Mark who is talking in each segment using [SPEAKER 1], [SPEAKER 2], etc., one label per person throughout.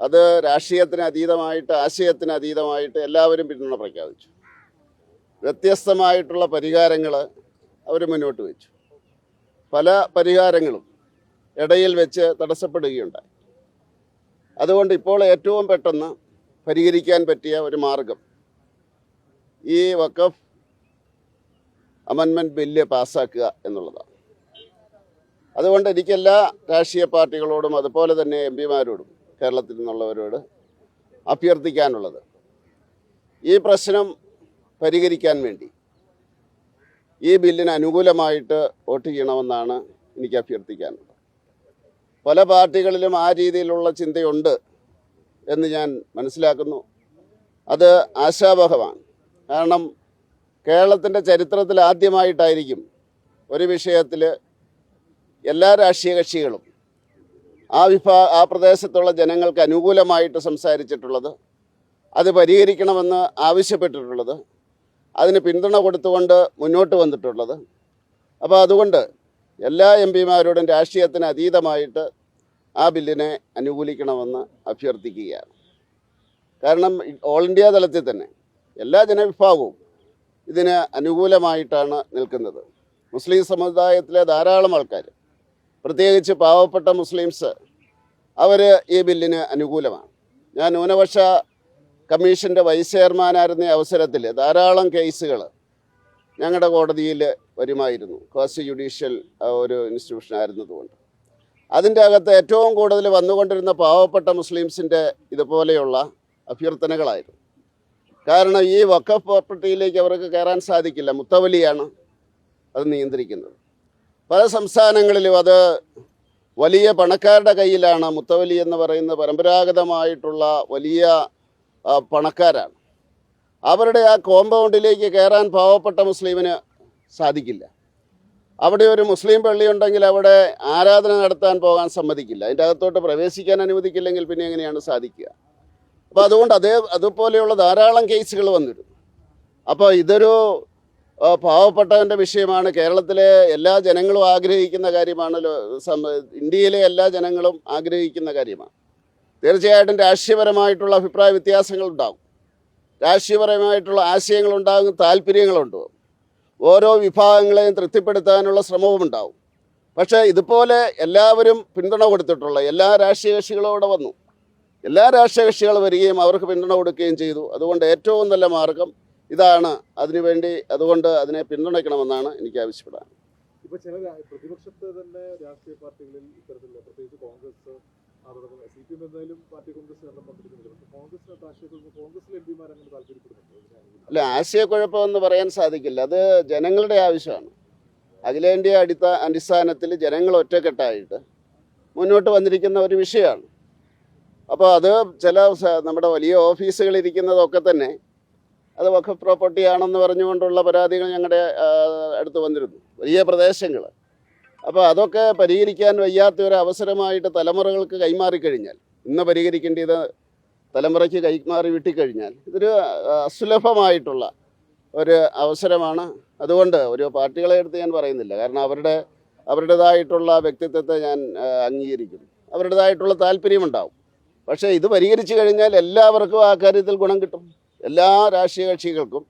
[SPEAKER 1] അത് രാഷ്ട്രീയത്തിന് അതീതമായിട്ട് ആശയത്തിന് അതീതമായിട്ട് എല്ലാവരും പിന്തുണ പ്രഖ്യാപിച്ചു. വ്യത്യസ്തമായിട്ടുള്ള പരിഹാരങ്ങൾ അവർ മുന്നോട്ട് വെച്ചു. പല പരിഹാരങ്ങളും ഇടയിൽ വെച്ച് തടസ്സപ്പെടുകയുണ്ടായി. അതുകൊണ്ട് ഇപ്പോൾ ഏറ്റവും പെട്ടെന്ന് പരിഹരിക്കാൻ പറ്റിയ ഒരു മാർഗം ഈ വഖഫ് അമൻമെന്റ് ബില്ല് പാസ്സാക്കുക എന്നുള്ളതാണ്. അതുകൊണ്ട് എനിക്കെല്ലാ രാഷ്ട്രീയ പാർട്ടികളോടും അതുപോലെ തന്നെ എം പിമാരോടും കേരളത്തിൽ നിന്നുള്ളവരോട് അഭ്യർത്ഥിക്കാനുള്ളത്. ഈ പ്രശ്നം പരിഹരിക്കാൻ വേണ്ടി ഈ ബില്ലിന് അനുകൂലമായിട്ട് വോട്ട് ചെയ്യണമെന്നാണ് എനിക്ക് അഭ്യർത്ഥിക്കാനുള്ളത്. പല പാർട്ടികളിലും ആ രീതിയിലുള്ള ചിന്തയുണ്ട് എന്ന് ഞാൻ മനസ്സിലാക്കുന്നു. അത് ആശാവഹമാണ്. കാരണം കേരളത്തിന്റെ ചരിത്രത്തിൽ ആദ്യമായിട്ടായിരിക്കും ഒരു വിഷയത്തിൽ എല്ലാ രാഷ്ട്രീയ കക്ഷികളും ആ വിഭാ ആ പ്രദേശത്തുള്ള ജനങ്ങൾക്ക് അനുകൂലമായിട്ട് സംസാരിച്ചിട്ടുള്ളത് അത് പരിഹരിക്കണമെന്ന് ആവശ്യപ്പെട്ടിട്ടുള്ളത് അതിന് പിന്തുണ കൊടുത്തുകൊണ്ട് മുന്നോട്ട് വന്നിട്ടുള്ളത്. അപ്പോൾ അതുകൊണ്ട് എല്ലാ എം പിമാരോടും രാഷ്ട്രീയത്തിന് അതീതമായിട്ട് ആ ബില്ലിനെ അനുകൂലിക്കണമെന്ന് അഭ്യർത്ഥിക്കുകയാണ്. കാരണം ഓൾ ഇന്ത്യ തലത്തിൽ തന്നെ എല്ലാ ജനവിഭാഗവും ഇതിന് അനുകൂലമായിട്ടാണ് നിൽക്കുന്നത്. മുസ്ലിം സമുദായത്തിലെ ധാരാളം ആൾക്കാർ പ്രത്യേകിച്ച് പാവപ്പെട്ട മുസ്ലിംസ് അവർ ഈ ബില്ലിന് അനുകൂലമാണ്. ഞാൻ ന്യൂനപക്ഷ കമ്മീഷന്റെ വൈസ് ചെയർമാനായിരുന്ന അവസരത്തിൽ ധാരാളം കേസുകൾ ഞങ്ങളുടെ കോടതിയിൽ വരുമായിരുന്നു. കോസ്റ്റ് ജുഡീഷ്യൽ ഒരു ഇൻസ്റ്റിറ്റ്യൂഷൻ ആയിരുന്നതുകൊണ്ട്. അതിന്റെ അകത്ത് ഏറ്റവും കൂടുതൽ വന്നുകൊണ്ടിരുന്ന പാവപ്പെട്ട മുസ്ലിംസിന്റെ ഇതുപോലെയുള്ള അഭ്യർത്ഥനകളായിരുന്നു. കാരണം ഈ വക്കഫ് പ്രോപ്പർട്ടിയിലേക്ക് അവർക്ക് കയറാൻ സാധിക്കില്ല. മുത്തവലിയാണ് അത് നിയന്ത്രിക്കുന്നത്. പല സംസ്ഥാനങ്ങളിലും അത് വലിയ പണക്കാരുടെ കയ്യിലാണ് മുത്തവലി എന്ന് പറയുന്ന പരമ്പരാഗതമായിട്ടുള്ള വലിയ പണക്കാരാണ്. അവരുടെ ആ കോമ്പൗണ്ടിലേക്ക് കയറാൻ പാവപ്പെട്ട മുസ്ലിമിന് സാധിക്കില്ല. അവിടെ ഒരു മുസ്ലിം പള്ളിയുണ്ടെങ്കിൽ അവിടെ ആരാധന നടത്താൻ പോകാൻ സമ്മതിക്കില്ല. അതിന്റെ അകത്തോട്ട് പ്രവേശിക്കാൻ അനുവദിക്കില്ലെങ്കിൽ പിന്നെ എങ്ങനെയാണ് സാധിക്കുക? അപ്പോൾ അതുകൊണ്ട് അതേ അതുപോലെയുള്ള ധാരാളം കേസുകൾ വന്നിരുന്നു. അപ്പോൾ ഇതൊരു പാവപ്പെട്ടവന്റെ വിഷയമാണ്. കേരളത്തിലെ എല്ലാ ജനങ്ങളും ആഗ്രഹിക്കുന്ന കാര്യമാണ് ഇന്ത്യയിലെ എല്ലാ ജനങ്ങളും ആഗ്രഹിക്കുന്ന കാര്യമാണ്. തീർച്ചയായിട്ടും രാഷ്ട്രീയപരമായിട്ടുള്ള അഭിപ്രായ വ്യത്യാസങ്ങൾ ഉണ്ടാകും രാഷ്ട്രീയപരമായിട്ടുള്ള ആശയങ്ങളുണ്ടാകും താല്പര്യങ്ങളുണ്ട് ഓരോ വിഭാഗങ്ങളെയും തൃപ്തിപ്പെടുത്താനുള്ള ശ്രമവും ഉണ്ടാവും. പക്ഷേ ഇതുപോലെ എല്ലാവരും പിന്തുണ കൊടുത്തിട്ടുള്ള എല്ലാ രാഷ്ട്രീയ കക്ഷികളും ഇവിടെ വന്നു. എല്ലാ രാഷ്ട്രീയ കക്ഷികൾ വരികയും അവർക്ക് പിന്തുണ കൊടുക്കുകയും ചെയ്തു. അതുകൊണ്ട് ഏറ്റവും നല്ല മാർഗം ഇതാണ് അതിനുവേണ്ടി അതുകൊണ്ട് അതിനെ പിന്തുണയ്ക്കണമെന്നാണ് എനിക്ക് ആവശ്യപ്പെടാൻ
[SPEAKER 2] അല്ല ചില എന്ന് പ്രതിപക്ഷത്ത് തന്നെ രാഷ്ട്രീയ പാർട്ടികളിൽ ഇത്തരത്തിലുള്ള പ്രത്യേകിച്ച് കോൺഗ്രസ് അതോടൊപ്പം സി പി എം എന്തായാലും പാർട്ടി കോൺഗ്രസ് എണ്ണം പങ്കെടുക്കുന്നില്ല പക്ഷേ കോൺഗ്രസിനെ രാഷ്ട്രീയത്തിൽ കോൺഗ്രസിലെ എം പിമാർ അങ്ങനെ താല്പര്യപ്പെടുന്നുണ്ടോ ഇതിനെ അനുകൂലിക്കാൻ?
[SPEAKER 1] അല്ല പറയാൻ സാധിക്കില്ല. അത് ജനങ്ങളുടെ ആവശ്യമാണ്. അഖിലേന്ത്യാ അടിത്ത അടിസ്ഥാനത്തിൽ ജനങ്ങൾ ഒറ്റക്കെട്ടായിട്ട് മുന്നോട്ട് വന്നിരിക്കുന്ന ഒരു വിഷയമാണ്. അപ്പോൾ അത് ചില നമ്മുടെ വലിയ ഓഫീസുകളിരിക്കുന്നതൊക്കെ തന്നെ അത് വഖഫ് പ്രോപ്പർട്ടി ആണെന്ന് പറഞ്ഞുകൊണ്ടുള്ള പരാതികൾ ഞങ്ങളുടെ അടുത്ത് വന്നിരുന്നു. വലിയ പ്രദേശങ്ങൾ. അപ്പോൾ അതൊക്കെ പരിഹരിക്കാൻ വയ്യാത്ത ഒരു അവസരമായിട്ട് തലമുറകൾക്ക് കൈമാറിക്കഴിഞ്ഞാൽ ഇന്ന് പരിഹരിക്കേണ്ടത് തലമുറയ്ക്ക് കൈമാറി വിട്ടിക്കഴിഞ്ഞാൽ ഇതൊരു അസുലഭമായിട്ടുള്ള ഒരു അവസരമാണ്. അതുകൊണ്ട് ഒരു പാർട്ടികളെ എടുത്ത് ഞാൻ പറയുന്നില്ല. കാരണം അവരുടെ അവരുടേതായിട്ടുള്ള വ്യക്തിത്വത്തെ ഞാൻ അംഗീകരിക്കും അംഗീകരിക്കുന്നു. അവരുടേതായിട്ടുള്ള താല്പര്യമുണ്ടാവും. പക്ഷേ ഇത് പരിഹരിച്ചു കഴിഞ്ഞാൽ എല്ലാവർക്കും ആ കാര്യത്തിൽ ഗുണം കിട്ടും. എല്ലാ രാഷ്ട്രീയ കക്ഷികൾക്കും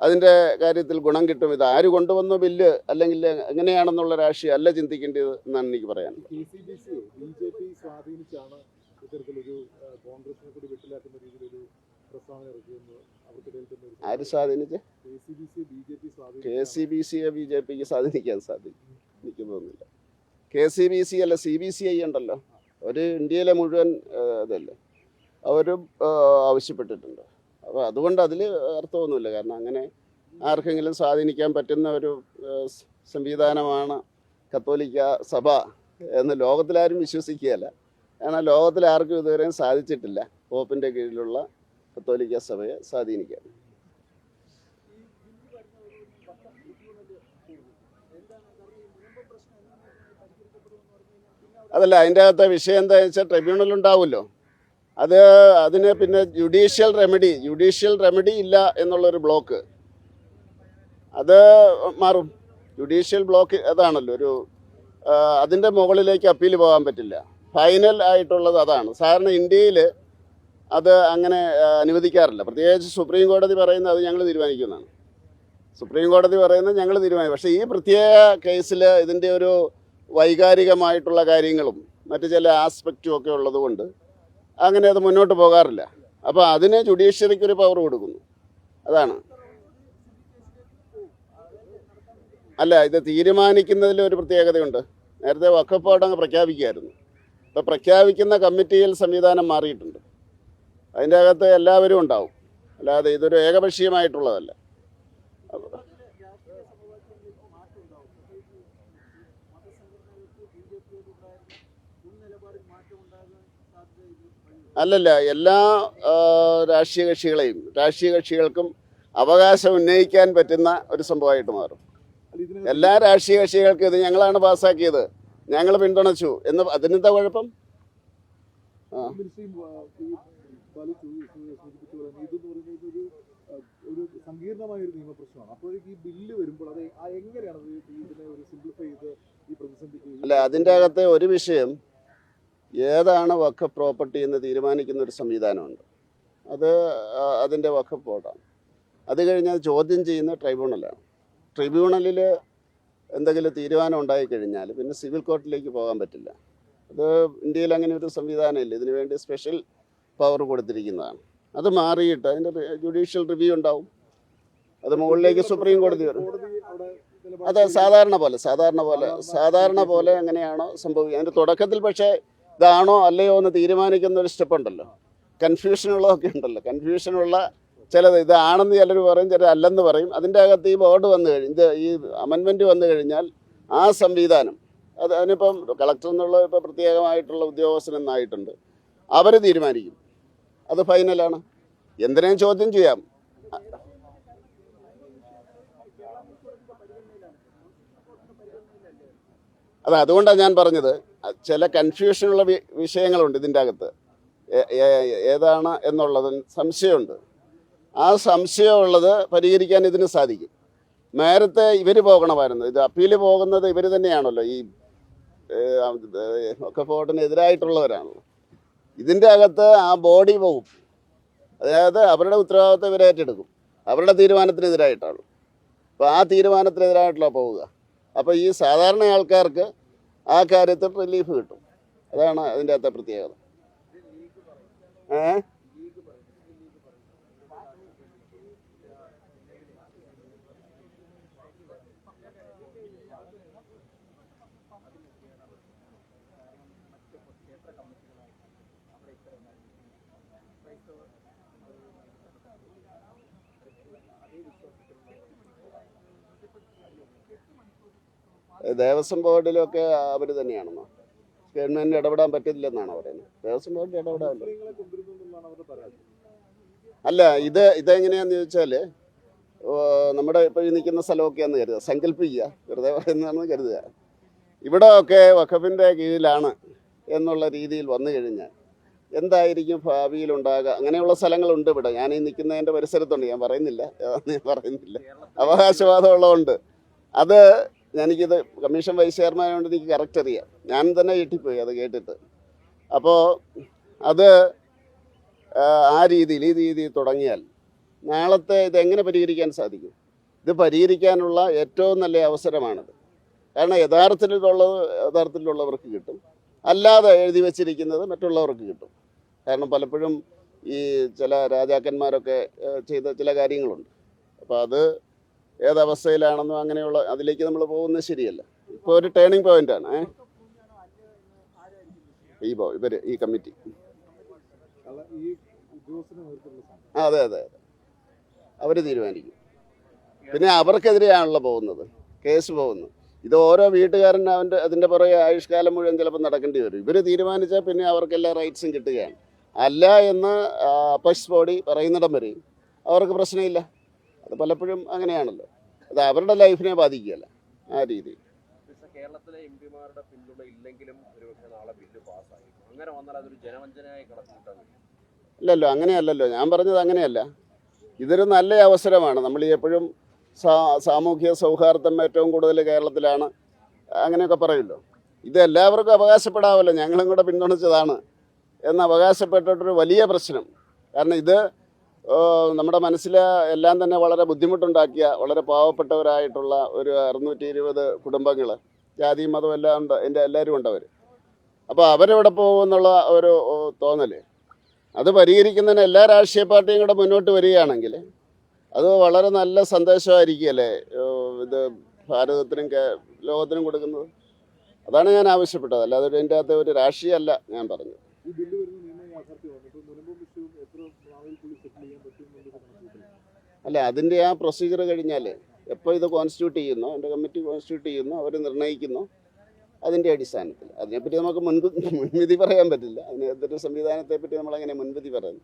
[SPEAKER 1] അതിന്റെ കാര്യത്തിൽ ഗുണം കിട്ടും. ഇത് ആര് കൊണ്ടുവന്ന ബില്ല് അല്ലെങ്കിൽ എങ്ങനെയാണെന്നുള്ള രാഷ്ട്രീയം അല്ല ചിന്തിക്കേണ്ടത് എന്നാണ് എനിക്ക് പറയാൻ ആര് സ്വാധീനിച്ച്?
[SPEAKER 2] കെ സി ബി
[SPEAKER 1] സിയെ ബി ജെ പിക്ക് സ്വാധീനിക്കാൻ സാധിക്കും എനിക്ക് തോന്നുന്നില്ല കെ സി ബി സി അല്ല സി ബി സി ഐ ഉണ്ടല്ലോ. ഒരു ഇന്ത്യയിലെ മുഴുവൻ അതല്ലേ. ഇതല്ലേ അവരും ആവശ്യപ്പെട്ടിട്ടുണ്ട്. അപ്പോൾ അതുകൊണ്ട് അതിൽ അർത്ഥമൊന്നുമില്ല. കാരണം അങ്ങനെ ആർക്കെങ്കിലും സ്വാധീനിക്കാൻ പറ്റുന്ന ഒരു സംവിധാനമാണ് കത്തോലിക്ക സഭ എന്ന് ലോകത്തിലാരും വിശ്വസിക്കുകയല്ല. കാരണം ലോകത്തിൽ ആർക്കും ഇതുവരെയും സാധിച്ചിട്ടില്ല പോപ്പിന്റെ കീഴിലുള്ള കത്തോലിക്ക സഭയെ സ്വാധീനിക്കാൻ. അതല്ല അതിന്റെ അകത്തെ വിഷയം എന്താ വെച്ചാൽ ട്രിബ്യൂണൽ ഉണ്ടാവുമല്ലോ. അത് അതിന് പിന്നെ ജുഡീഷ്യൽ റെമഡി ജുഡീഷ്യൽ റെമഡി ഇല്ല എന്നുള്ളൊരു ബ്ലോക്ക് അത് മാറും. ജുഡീഷ്യൽ ബ്ലോക്ക് അതാണല്ലോ ഒരു അതിന്റെ മുകളിലേക്ക് അപ്പീൽ പോകാൻ പറ്റില്ല. ഫൈനൽ ആയിട്ടുള്ളത് അതാണ്. സാധാരണ ഇന്ത്യയിൽ അത് അങ്ങനെ അനുവദിക്കാറില്ല. പ്രത്യേകിച്ച് സുപ്രീം കോടതി പറയുന്നത് അത് ഞങ്ങൾ തീരുമാനിക്കുന്നതാണ്. സുപ്രീം കോടതി പറയുന്നത് ഞങ്ങൾ തീരുമാനിക്കും. പക്ഷേ ഈ പ്രത്യേക കേസിൽ ഇതിന്റെ ഒരു വൈകാരികമായിട്ടുള്ള കാര്യങ്ങളും മറ്റു ചില ആസ്പെക്റ്റും ഒക്കെ ഉള്ളതുകൊണ്ട് അങ്ങനെ അത് മുന്നോട്ട് പോകാറില്ല. അപ്പോൾ അതിന് ജുഡീഷ്യറിക്ക് ഒരു പവർ കൊടുക്കുന്നു. അതാണ്. അല്ല ഇത് തീരുമാനിക്കുന്നതിൽ ഒരു പ്രത്യേകതയുണ്ട്. നേരത്തെ വക്കഫ് അങ്ങ് പ്രഖ്യാപിക്കുകയായിരുന്നു ഇപ്പോൾ പ്രഖ്യാപിക്കുന്ന കമ്മിറ്റിയിൽ സംവിധാനം മാറിയിട്ടുണ്ട്. അതിന്റെ അകത്ത് എല്ലാവരും ഉണ്ടാവും. അല്ലാതെ ഇതൊരു ഏകപക്ഷീയമായിട്ടുള്ളതല്ല. അല്ലല്ല എല്ലാ രാഷ്ട്രീയ കക്ഷികളെയും രാഷ്ട്രീയ കക്ഷികൾക്കും അവകാശം ഉന്നയിക്കാൻ പറ്റുന്ന ഒരു സംഭവമായിട്ട് മാറും. എല്ലാ രാഷ്ട്രീയ കക്ഷികൾക്കും ഇത് ഞങ്ങളാണ് പാസ്സാക്കിയത്. ഞങ്ങൾ പിന്തുണച്ചു. എന്ന് അതിനെന്താ കുഴപ്പം?
[SPEAKER 2] ഒരു ഒരു സങ്കീർണമായ ഒരു നിയമപ്രശ്നമാണ് അപ്പോഴേക്ക് ഈ ബില്ല് വരുമ്പോൾ അത് എങ്ങനെയാണ് ഇതിനെ ഒരു സിംപ്ലിഫൈ ചെയ്ത് ഈ പ്രതിസന്ധിക്ക്
[SPEAKER 1] അല്ല അതിന്റെ അകത്തെ ഒരു വിഷയം ഏതാണ് വഖഫ് പ്രോപ്പർട്ടി എന്ന് തീരുമാനിക്കുന്ന ഒരു സംവിധാനമുണ്ട്. അത് അതിന്റെ വഖഫ് ബോർഡാണ്. അത് കഴിഞ്ഞാൽ ചോദ്യം ചെയ്യുന്ന ട്രൈബ്യൂണലാണ്. ട്രിബ്യൂണലിൽ എന്തെങ്കിലും തീരുമാനം ഉണ്ടായിക്കഴിഞ്ഞാൽ പിന്നെ സിവിൽ കോർട്ടിലേക്ക് പോകാൻ പറ്റില്ല. അത് ഇന്ത്യയിൽ അങ്ങനെ ഒരു സംവിധാനമില്ല. ഇതിനു വേണ്ടി സ്പെഷ്യൽ പവർ കൊടുത്തിരിക്കുന്നതാണ്. അത് മാറിയിട്ട് അതിന്റെ ജുഡീഷ്യൽ റിവ്യൂ ഉണ്ടാവും. അത് മുകളിലേക്ക് സുപ്രീം കോടതി വരും.
[SPEAKER 2] അത്
[SPEAKER 1] അതെ സാധാരണ പോലെ സാധാരണ പോലെ സാധാരണ പോലെ എങ്ങനെയാണോ സംഭവിക്കുക. അതിന്റെ തുടക്കത്തിൽ പക്ഷേ ഇതാണോ അല്ലയോ എന്ന് തീരുമാനിക്കുന്ന ഒരു സ്റ്റെപ്പ് ഉണ്ടല്ലോ. കൺഫ്യൂഷനുള്ളതൊക്കെ ഉണ്ടല്ലോ. കൺഫ്യൂഷനുള്ള ചിലത് ഇതാണെന്ന് ചിലർ പറയും ചിലർ അല്ലെന്ന് പറയും. അതിന്റെ അകത്ത് ഈ ബോർഡ് വന്നു കഴിഞ്ഞ് ഈ അമെൻമെന്റ് വന്നു കഴിഞ്ഞാൽ ആ സംവിധാനം അത് അതിനിപ്പം കളക്ടർ എന്നുള്ള ഇപ്പോൾ പ്രത്യേകമായിട്ടുള്ള ഉദ്യോഗസ്ഥൻ ഉദ്യോഗസ്ഥനെന്നായിട്ടുണ്ട് അവർ തീരുമാനിക്കും. അത് ഫൈനലാണ് എന്തിനേയും ചോദ്യം ചെയ്യാം. അത് അതുകൊണ്ടാണ് ഞാൻ പറഞ്ഞത്. ചില കൺഫ്യൂഷനുള്ള വിഷയങ്ങളുണ്ട് ഇതിന്റെ അകത്ത്. ഏതാണ് എന്നുള്ളത് സംശയമുണ്ട്. ആ സംശയമുള്ളത് പരിഹരിക്കാൻ ഇതിന് സാധിക്കും. നേരത്തെ ഇവർ പോകണമായിരുന്നു. ഇത് അപ്പീൽ പോകുന്നത് ഇവർ തന്നെയാണല്ലോ. ഈ ഒക്കെ ഫോട്ടിനെതിരായിട്ടുള്ളവരാണല്ലോ ഇതിന്റെ അകത്ത് ആ ബോഡി പോകും അതായത് അവരുടെ ഉത്തരവാദിത്വം ഇവർ ഏറ്റെടുക്കും. അവരുടെ തീരുമാനത്തിനെതിരായിട്ടാണ്. അപ്പോൾ ആ തീരുമാനത്തിനെതിരായിട്ടുള്ള പോവുക. അപ്പോൾ ഈ സാധാരണ ആൾക്കാർക്ക് ആ കാര്യത്തിൽ റിലീഫ് കിട്ടും. അതാണ് അതിന്റെ അകത്തെ പ്രത്യേകത. ഏ? ദേവസ്വം ബോർഡിലൊക്കെ അവർ തന്നെയാണെന്നോ? ഗവൺമെന്റിന് ഇടപെടാൻ പറ്റില്ലെന്നാണോ പറയുന്നത്? ദേവസ്വം ബോർഡിൽ
[SPEAKER 2] പരാതി
[SPEAKER 1] അല്ല ഇത് ഇതെങ്ങനെയാന്ന് ചോദിച്ചാൽ നമ്മുടെ ഇപ്പോൾ ഈ നിൽക്കുന്ന സ്ഥലമൊക്കെയാണെന്ന് കരുതുക. സങ്കല്പിക്കുക. വെറുതെ പറയുന്നതാണെന്ന് കരുതുക. ഇവിടെ ഒക്കെ വഖഫിന്റെ കീഴിലാണ് എന്നുള്ള രീതിയിൽ വന്നു കഴിഞ്ഞാൽ എന്തായിരിക്കും ഭാവിയിൽ ഉണ്ടാകുക? അങ്ങനെയുള്ള സ്ഥലങ്ങളുണ്ട് ഇവിടെ. ഞാൻ ഈ നിൽക്കുന്നതിന്റെ പരിസരത്തുണ്ട്. ഞാൻ പറയുന്നില്ല. ഞാൻ പറയുന്നില്ല. അവകാശവാദമുള്ളതുകൊണ്ട് അത് എനിക്കിത് കമ്മീഷൻ വൈസ് ചെയർമാനായതുകൊണ്ട് എനിക്ക് കറക്റ്റ് അറിയാം. ഞാൻ തന്നെ ഞെട്ടിപ്പോയി അത് കേട്ടിട്ട്. അപ്പോൾ അത് ആ, ആ രീതിയിൽ ഈ രീതിയിൽ തുടങ്ങിയാൽ നാളത്തെ ഇത് എങ്ങനെ പരിഹരിക്കാൻ സാധിക്കും? ഇത് പരിഹരിക്കാനുള്ള ഏറ്റവും നല്ല അവസരമാണിത്. കാരണം യഥാർത്ഥത്തിലുള്ളത് യഥാർത്ഥത്തിലുള്ളവർക്ക് കിട്ടും. അല്ലാതെ എഴുതി വച്ചിരിക്കുന്നത് മറ്റുള്ളവർക്ക് കിട്ടും. കാരണം പലപ്പോഴും ഈ ചില രാജാക്കന്മാരൊക്കെ ചെയ്ത ചില കാര്യങ്ങളുണ്ട്. അപ്പോൾ അത് ഏതവസ്ഥയിലാണെന്നും അങ്ങനെയുള്ള അതിലേക്ക് നമ്മൾ പോകുന്നത് ശരിയല്ല. ഇപ്പോൾ ഒരു ടേണിംഗ് പോയിന്റ് ആണ്. ഈ ബോ ഇവർ ഈ കമ്മിറ്റി. അതെ അതെ അതെ. അവർ തീരുമാനിക്കും. പിന്നെ അവർക്കെതിരെയാണല്ലോ പോകുന്നത്. കേസ് പോകുന്നത്. ഇത് ഓരോ വീട്ടുകാരൻ അവന്റെ അതിന്റെ പുറകെ ആയുഷ്കാലം മുഴുവൻ ചിലപ്പോൾ നടക്കേണ്ടി വരും. ഇവർ തീരുമാനിച്ചാൽ പിന്നെ അവർക്ക് എല്ലാ റൈറ്റ്സും കിട്ടുകയാണ്. അല്ല എന്ന് പശ് ബോഡി പറയുന്നിടം വരെയും അവർക്ക് പ്രശ്നമില്ല. അത് പലപ്പോഴും അങ്ങനെയാണല്ലോ. അത് അവരുടെ ലൈഫിനെ ബാധിക്കുകയല്ല ആ രീതി.
[SPEAKER 3] കേരളത്തിലെ എം പിമാരുടെ പിന്തുണ ഇല്ലെങ്കിലും ഒരുപക്ഷെ നാളെ ബില്ല് പാസ്സായി. അങ്ങനെ വന്നാൽ അതൊരു ജനവഞ്ചനയായി കടത്തിവിട്ടാൽ മതി.
[SPEAKER 1] അല്ലല്ലോ അങ്ങനെയല്ലല്ലോ. ഞാൻ പറഞ്ഞത് അങ്ങനെയല്ല. ഇതൊരു നല്ല അവസരമാണ്. നമ്മൾ എപ്പോഴും സാ സാമൂഹ്യ സൗഹാർദ്ദം ഏറ്റവും കൂടുതൽ കേരളത്തിലാണ്. അങ്ങനെയൊക്കെ പറയുമല്ലോ ഇത് എല്ലാവർക്കും അവകാശപ്പെടാമല്ലോ ഞങ്ങളും കൂടെ പിന്തുണച്ചതാണ്. എന്ന് അവകാശപ്പെട്ടിട്ടൊരു വലിയ പ്രശ്നം. കാരണം ഇത് നമ്മുടെ മനസ്സിൽ എല്ലാം തന്നെ വളരെ ബുദ്ധിമുട്ടുണ്ടാക്കിയ വളരെ പാവപ്പെട്ടവരായിട്ടുള്ള ഒരു അറുന്നൂറ്റി ഇരുപത് കുടുംബങ്ങൾ ജാതിയും മതവും എല്ലാം ഉണ്ട് എന്റെ എല്ലാവരും ഉണ്ട് അവർ അപ്പോൾ അവരെവിടെ പോകുമെന്നുള്ള ഒരു തോന്നൽ അത് പരിഹരിക്കുന്നതിന് എല്ലാ രാഷ്ട്രീയ പാർട്ടിയും കൂടെ മുന്നോട്ട് വരികയാണെങ്കിൽ അത് വളരെ നല്ല സന്ദേശമായിരിക്കുകയല്ലേ ഇത് ഭാരതത്തിനും ലോകത്തിനും കൊടുക്കുന്നത്? അതാണ് ഞാൻ ആവശ്യപ്പെട്ടത്. അല്ലാതെ ഇതിന്റെ അകത്ത് ഒരു രാഷ്ട്രീയമല്ല ഞാൻ പറഞ്ഞത്. അല്ല അതിന്റെ ആ പ്രൊസീജിയർ കഴിഞ്ഞാൽ എപ്പോൾ ഇത് കോൺസ്റ്റിറ്റ്യൂട്ട് ചെയ്യുന്നു എന്റെ കമ്മിറ്റി കോൺസ്റ്റിറ്റ്യൂട്ട് ചെയ്യുന്നു അവർ നിർണയിക്കുന്നു അതിന്റെ അടിസ്ഥാനത്തിൽ അതിനെപ്പറ്റി നമുക്ക് മുൻപ് മുൻവിധി പറയാൻ പറ്റില്ല. അതിന് എന്തൊരു സംവിധാനത്തെപ്പറ്റി നമ്മളങ്ങനെ മുൻവിധി പറയുന്നു